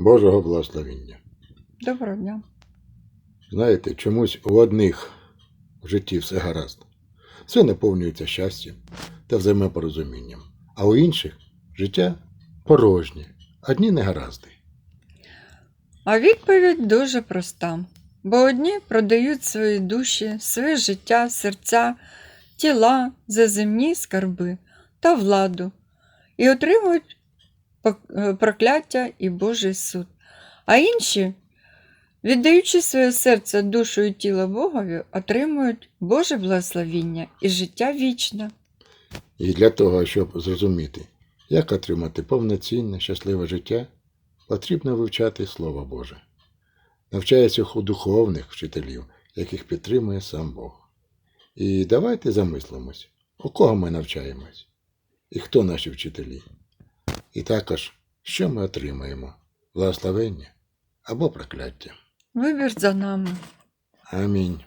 Божого благословення. Доброго дня. Знаєте, чомусь у одних в житті все гаразд. Все наповнюється щастям та взаємопорозумінням, а у інших життя порожнє, одні негаразди. А відповідь дуже проста. Бо одні продають свої душі, своє життя, серця, тіла за земні скарби та владу і отримують прокляття і Божий суд. А інші, віддаючи своє серце, душу і тіло Богові, отримують Боже благословіння і життя вічне. І для того, щоб зрозуміти, як отримати повноцінне, щасливе життя, потрібно вивчати Слово Боже. Навчається у духовних вчителів, яких підтримує сам Бог. І давайте замислимось, у кого ми навчаємось, і хто наші вчителі. І також, що ми отримаємо благословення або прокляття. Вибір за нами. Амінь.